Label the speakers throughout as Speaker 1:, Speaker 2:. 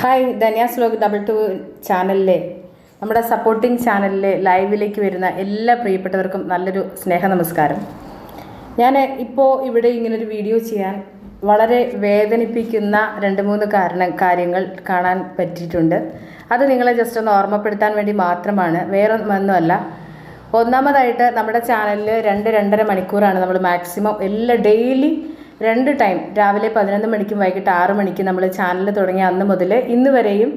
Speaker 1: Hi Dhanya's blog double two ചാനലിലെ നമ്മുടെ supporting ചാനലിലെ ലൈവിലേക്ക് വരുന്ന എല്ലാ പ്രിയപ്പെട്ടവർക്കും നല്ലൊരു സ്നേഹ നമസ്കാരം. ഞാൻ ഇപ്പോൾ ഇവിടെ ഇങ്ങനൊരു വീഡിയോ ചെയ്യാൻ വളരെ വേദനിപ്പിക്കുന്ന രണ്ട് മൂന്ന് കാരണ കാര്യങ്ങൾ കാണാൻ പറ്റിയിട്ടുണ്ട്. അത് നിങ്ങളെ ജസ്റ്റ് ഒന്ന് ഓർമ്മപ്പെടുത്താൻ വേണ്ടി മാത്രമാണ് വേറെ ഒന്നുമല്ല ഒന്നാമതായിട്ട് നമ്മുടെ ചാനലിൽ രണ്ട് രണ്ടര മണിക്കൂറാണ് നമ്മൾ മാക്സിമം എല്ലാ ഡെയിലി രണ്ട് ടൈം രാവിലെ പതിനൊന്ന് മണിക്കും വൈകിട്ട് ആറ് മണിക്കും നമ്മൾ ചാനൽ തുടങ്ങിയ അന്ന് മുതൽ ഇന്ന് വരെയും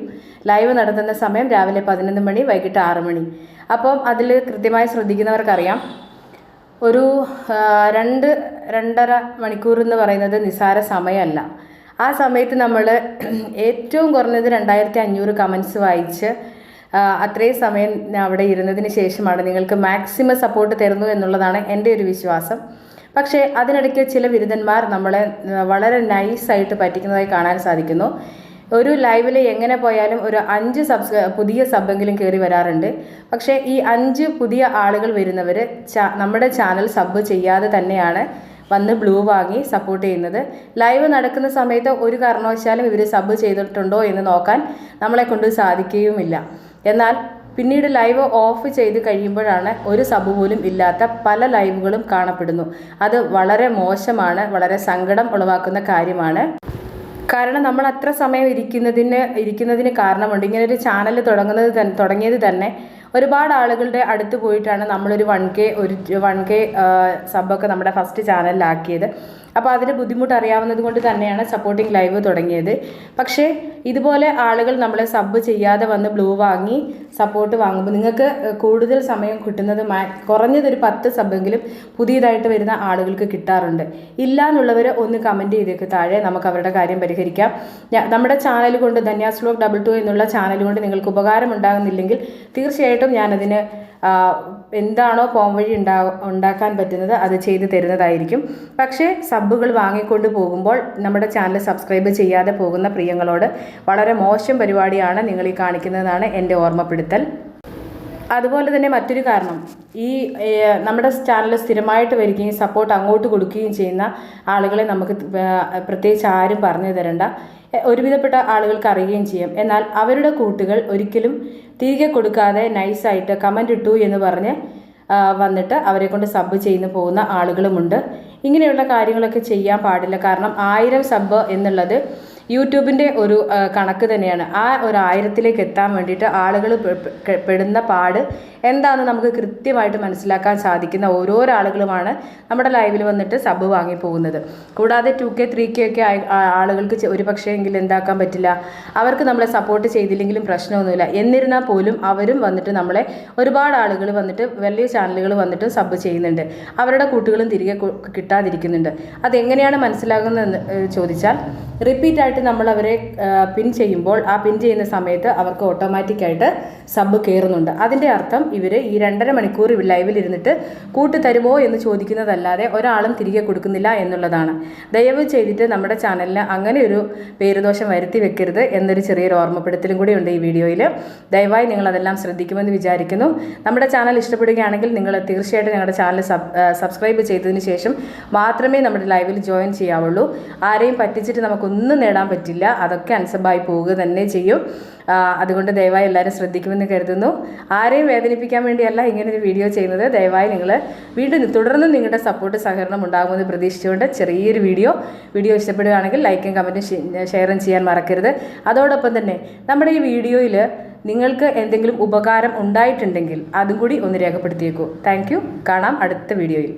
Speaker 1: ലൈവ് നടത്തുന്ന സമയം രാവിലെ പതിനൊന്ന് മണി വൈകിട്ട് ആറ് മണി. അപ്പം അതിൽ കൃത്യമായി ശ്രദ്ധിക്കുന്നവർക്കറിയാം. ഒരു രണ്ട് രണ്ടര മണിക്കൂർ എന്ന് പറയുന്നത് നിസാര സമയമല്ല. ആ സമയത്ത് നമ്മൾ ഏറ്റവും കുറഞ്ഞത് രണ്ടായിരത്തി അഞ്ഞൂറ് കമൻസ് വായിച്ച് അത്രയും സമയം അവിടെ ഇരുന്നതിന് ശേഷമാണ് നിങ്ങൾക്ക് മാക്സിമം സപ്പോർട്ട് തരുന്നു എന്നുള്ളതാണ് എന്റെ ഒരു വിശ്വാസം. പക്ഷേ അതിനിടയ്ക്ക് ചില ബിരുദന്മാർ നമ്മളെ വളരെ നൈസായിട്ട് പറ്റിക്കുന്നതായി കാണാൻ സാധിക്കുന്നു. ഒരു ലൈവിൽ എങ്ങനെ പോയാലും ഒരു അഞ്ച് സബ്സ് പുതിയ സബ്ബെങ്കിലും കയറി വരാറുണ്ട്. പക്ഷേ ഈ അഞ്ച് പുതിയ ആളുകൾ വരുന്നവർ നമ്മുടെ ചാനൽ സബ് ചെയ്യാതെ തന്നെയാണ് വന്ന് ബ്ലൂ വാങ്ങി സപ്പോർട്ട് ചെയ്യുന്നത്. ലൈവ് നടക്കുന്ന സമയത്ത് ഒരു കാരണവശാലും ഇവർ സബ് ചെയ്തിട്ടുണ്ടോ എന്ന് നോക്കാൻ നമ്മളെ കൊണ്ട് സാധിക്കുകയുമില്ല. എന്നാൽ പിന്നീട് ലൈവ് ഓഫ് ചെയ്ത് കഴിയുമ്പോഴാണ് ഒരു സബ് പോലും ഇല്ലാത്ത പല ലൈവുകളും കാണപ്പെടുന്നു. അത് വളരെ മോശമാണ് വളരെ സങ്കടം ഉളവാക്കുന്ന കാര്യമാണ്. കാരണം നമ്മൾ അത്ര സമയം ഇരിക്കുന്നതിന് ഇരിക്കുന്നതിന് കാരണമുണ്ട്. ഇങ്ങനെ ഒരു ചാനൽ തുടങ്ങുന്നത് തന്നെ തുടങ്ങിയത് തന്നെ ഒരുപാട് ആളുകളുടെ അടുത്ത് പോയിട്ടാണ് നമ്മളൊരു വൺ കെ ഒരു വൺ കെ സബൊക്കെ നമ്മുടെ ഫസ്റ്റ് ചാനലിലാക്കിയത് അപ്പോൾ അതിന്റെ ബുദ്ധിമുട്ട് അറിയാവുന്നത് കൊണ്ട് തന്നെയാണ് സപ്പോർട്ടിംഗ് ലൈവ് തുടങ്ങിയത്. പക്ഷേ ഇതുപോലെ ആളുകൾ നമ്മളെ സബ് ചെയ്യാതെ വന്ന് ബ്ലൂ വാങ്ങി സപ്പോർട്ട് വാങ്ങുമ്പോൾ നിങ്ങൾക്ക് കൂടുതൽ സമയം കിട്ടുന്നത് കുറഞ്ഞതൊരു പത്ത് സബെങ്കിലും പുതിയതായിട്ട് വരുന്ന ആളുകൾക്ക് കിട്ടാറുണ്ട്. ഇല്ല എന്നുള്ളവർ ഒന്ന് കമന്റ് ചെയ്തേക്ക് താഴെ നമുക്ക് അവരുടെ കാര്യം പരിഹരിക്കാം. നമ്മുടെ ചാനൽ കൊണ്ട് ധന്യാസ് ബ്ലോഗ് ഡബിൾ ടു എന്നുള്ള ചാനൽ കൊണ്ട് നിങ്ങൾക്ക് ഉപകാരം ഉണ്ടാകുന്നില്ലെങ്കിൽ തീർച്ചയായിട്ടും ഞാനതിന് എന്താണോ പോം വഴി ഉണ്ടാ ഉണ്ടാക്കാൻ പറ്റുന്നത് അത് ചെയ്തു തരുന്നതായിരിക്കും. പക്ഷേ സബ്ബുകൾ വാങ്ങിക്കൊണ്ട് പോകുമ്പോൾ നമ്മുടെ ചാനൽ സബ്സ്ക്രൈബ് ചെയ്യാതെ പോകുന്ന പ്രിയങ്ങളോട് വളരെ മോശം പരിപാടിയാണ് നിങ്ങൾ ഈ കാണിക്കുന്നതാണ് എന്റെ ഓർമ്മപ്പെടുത്തൽ. അതുപോലെ തന്നെ മറ്റൊരു കാരണം ഈ നമ്മുടെ ചാനൽ സ്ഥിരമായിട്ട് വരികയും സപ്പോർട്ട് അങ്ങോട്ട് കൊടുക്കുകയും ചെയ്യുന്ന ആളുകളെ നമുക്ക് പ്രത്യേകിച്ച് ആരും പറഞ്ഞു തരണ്ട. ഒരുവിധപ്പെട്ട ആളുകൾക്ക് അറിയുകയും ചെയ്യും. എന്നാൽ അവരുടെ കൂട്ടുകൾ ഒരിക്കലും തിരികെ കൊടുക്കാതെ നൈസായിട്ട് കമന്റ് ഇട്ടു എന്ന് പറഞ്ഞ് വന്നിട്ട് അവരെ കൊണ്ട് സബ് ചെയ്യുന്ന പോകുന്ന ആളുകളുമുണ്ട്. ഇങ്ങനെയുള്ള കാര്യങ്ങളൊക്കെ ചെയ്യാൻ പാടില്ല. കാരണം ആയിരം സബ് എന്നുള്ളത് യൂട്യൂബിന്റെ ഒരു കണക്ക് തന്നെയാണ്. ആ ഒരു ആയിരത്തിലേക്ക് എത്താൻ വേണ്ടിയിട്ട് ആളുകൾ പെടുന്ന പാട് എന്താണെന്ന് നമുക്ക് കൃത്യമായിട്ട് മനസ്സിലാക്കാൻ സാധിക്കുന്ന ഓരോരോ ആളുകളുമാണ് നമ്മുടെ ലൈവിൽ വന്നിട്ട് സബ് വാങ്ങി പോകുന്നത്. കൂടാതെ ടു കെ ത്രീ കെ ഒക്കെ ആളുകൾക്ക് ഒരു പക്ഷേ എങ്കിലും എന്താക്കാൻ പറ്റില്ല? അവർക്ക് നമ്മളെ സപ്പോർട്ട് ചെയ്തില്ലെങ്കിലും പ്രശ്നമൊന്നുമില്ല. എന്നിരുന്നാൽ പോലും അവരും വന്നിട്ട് നമ്മളെ ഒരുപാട് ആളുകൾ വന്നിട്ട് വലിയ ചാനലുകൾ വന്നിട്ട് സബ് ചെയ്യുന്നുണ്ട്. അവരുടെ കൂട്ടുകളും തിരികെ കിട്ടാതിരിക്കുന്നുണ്ട്. അതെങ്ങനെയാണ് മനസ്സിലാകുന്നതെന്ന് ചോദിച്ചാൽ റിപ്പീറ്റ് ആയിട്ട് നമ്മൾ അവരെ പിൻ ചെയ്യുമ്പോൾ ആ പിൻ ചെയ്യുന്ന സമയത്ത് അവർക്ക് ഓട്ടോമാറ്റിക്കായിട്ട് സബ് കയറുന്നുണ്ട് അതിന്റെ അർത്ഥം ഇവർ ഈ രണ്ടര മണിക്കൂർ ലൈവിൽ ഇരുന്നിട്ട് കൂട്ട് തരുമോ എന്ന് ചോദിക്കുന്നതല്ലാതെ ഒരാളും തിരികെ കൊടുക്കുന്നില്ല എന്നുള്ളതാണ്. ദയവ് ചെയ്തിട്ട് നമ്മുടെ ചാനലിന് അങ്ങനെ ഒരു പേരുദോഷം വരുത്തി വെക്കരുത് എന്നൊരു ചെറിയൊരു ഓർമ്മപ്പെടുത്തലും കൂടി ഉണ്ട് ഈ വീഡിയോയിൽ ദയവായി നിങ്ങൾ അതെല്ലാം ശ്രദ്ധിക്കുമെന്ന് വിചാരിക്കുന്നു. നമ്മുടെ ചാനൽ ഇഷ്ടപ്പെടുകയാണെങ്കിൽ നിങ്ങൾ തീർച്ചയായിട്ടും ഞങ്ങളുടെ ചാനൽ സബ്സ്ക്രൈബ് ചെയ്തതിന് ശേഷം മാത്രമേ നമ്മുടെ ലൈവിൽ ജോയിൻ ചെയ്യാവുള്ളൂ. ആരെയും പറ്റിച്ചിട്ട് നമുക്കൊന്നും നേടാൻ പറ്റില്ല. അതൊക്കെ അൻസബായി പോവുക തന്നെ ചെയ്യും. അതുകൊണ്ട് ദയവായി എല്ലാവരും ശ്രദ്ധിക്കുമെന്ന് കരുതുന്നു. ആരെയും വേദനിപ്പിക്കാൻ വേണ്ടിയല്ല ഇങ്ങനെ ഒരു വീഡിയോ ചെയ്യുന്നത്. ദയവായി നിങ്ങൾ വീണ്ടും തുടർന്നും നിങ്ങളുടെ സപ്പോർട്ട് സഹകരണം ഉണ്ടാകുമെന്ന് പ്രതീക്ഷിച്ചുകൊണ്ട് ചെറിയൊരു വീഡിയോ. വീഡിയോ ഇഷ്ടപ്പെടുകയാണെങ്കിൽ ലൈക്കും കമന്റും ഷെയറും ചെയ്യാൻ മറക്കരുത്. അതോടൊപ്പം തന്നെ നമ്മുടെ ഈ വീഡിയോയിൽ നിങ്ങൾക്ക് എന്തെങ്കിലും ഉപകാരം ഉണ്ടായിട്ടുണ്ടെങ്കിൽ അതും കൂടി ഒന്ന് രേഖപ്പെടുത്തിയേക്കൂ. താങ്ക് കാണാം അടുത്ത വീഡിയോയിൽ.